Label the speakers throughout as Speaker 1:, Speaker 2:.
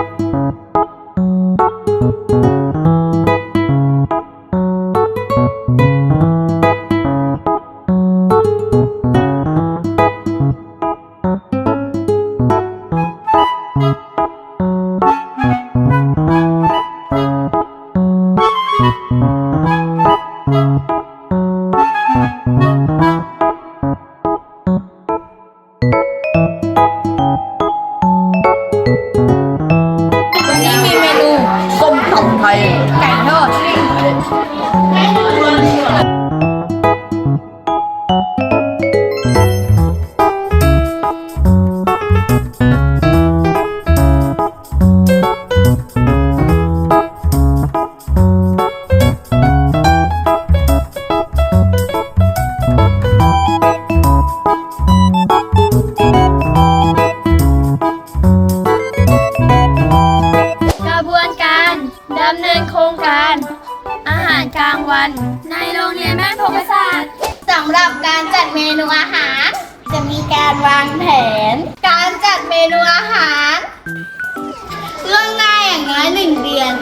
Speaker 1: วัน การ อาหารกลางวัน ในโรงเรียนแม่พงศาสตร์สำหรับการจัดเมนูอาหาร จะมีการวางแผน การจัดเมนูอาหารเรื่องง่ายอย่างน้อยหนึ่งเดือน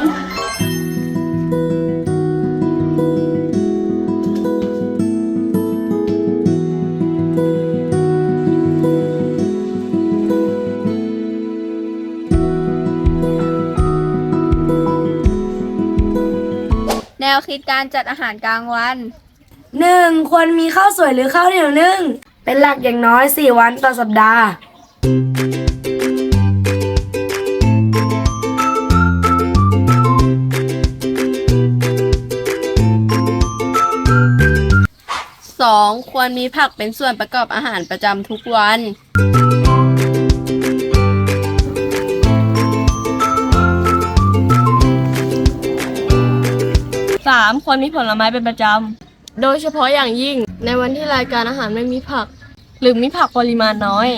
Speaker 1: วคิดการจัดอาหารกลางวัน
Speaker 2: หนึ่งควรมีข้าวสวยหรือข้าวเหนียวนึ่ง เป็นหลักอย่างน้อย 4 วันต่อสัปดาห์
Speaker 1: 2. ควรมีผักเป็นส่วนประกอบอาหารประจำทุกวัน
Speaker 3: 3. ควรมีผลไม้เป็นประจำ โดยเฉพาะอย่างยิ่งในวันที่รายการอาหารไม่มีผัก หรือมีผักปริมาณน้อย
Speaker 1: 4.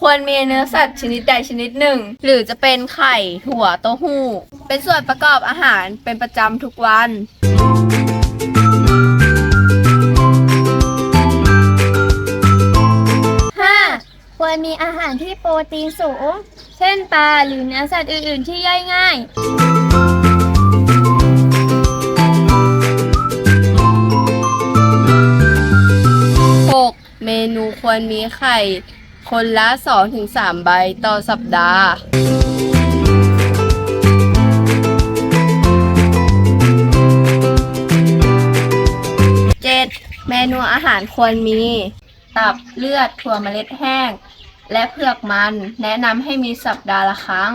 Speaker 1: ควรมีเนื้อสัตว์ชนิดใดชนิดหนึ่ง หรือจะเป็นไข่ ถั่วเต้าหู้ เป็นส่วนประกอบอาหารเป็นประจำทุกวัน รมีอาหารที่โปรตีนสูง เช่นปลาหรือเนื้อสัตว์อื่น ๆ ที่ย่อยง่าย 6. เมนูควรมีไข่ คนละ 2-3 ใบต่อสัปดาห์ 7. เมนูอาหารควรมี ตับเลือดถั่วเมล็ดแห้ง และเผือกมันแนะนำให้มีสัปดาห์ละครั้ง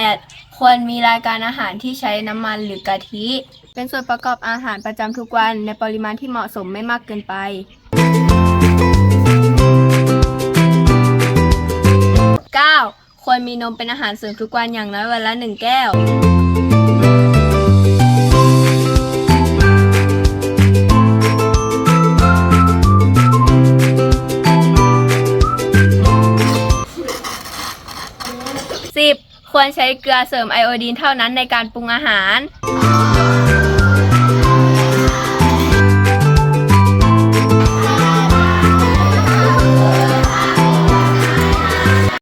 Speaker 1: 8. ควรมีรายการอาหารที่ใช้น้ำมันหรือกะทิ เป็นส่วนประกอบอาหารประจำทุกวันในปริมาณที่เหมาะสมไม่มากเกินไป 9. ควรมีนมเป็นอาหารเสริมทุกวันอย่างน้อยวันละหนึ่งแก้ว 10. ควรใช้เกลือเสริมไอโอดีนเท่านั้นในการปรุงอาหาร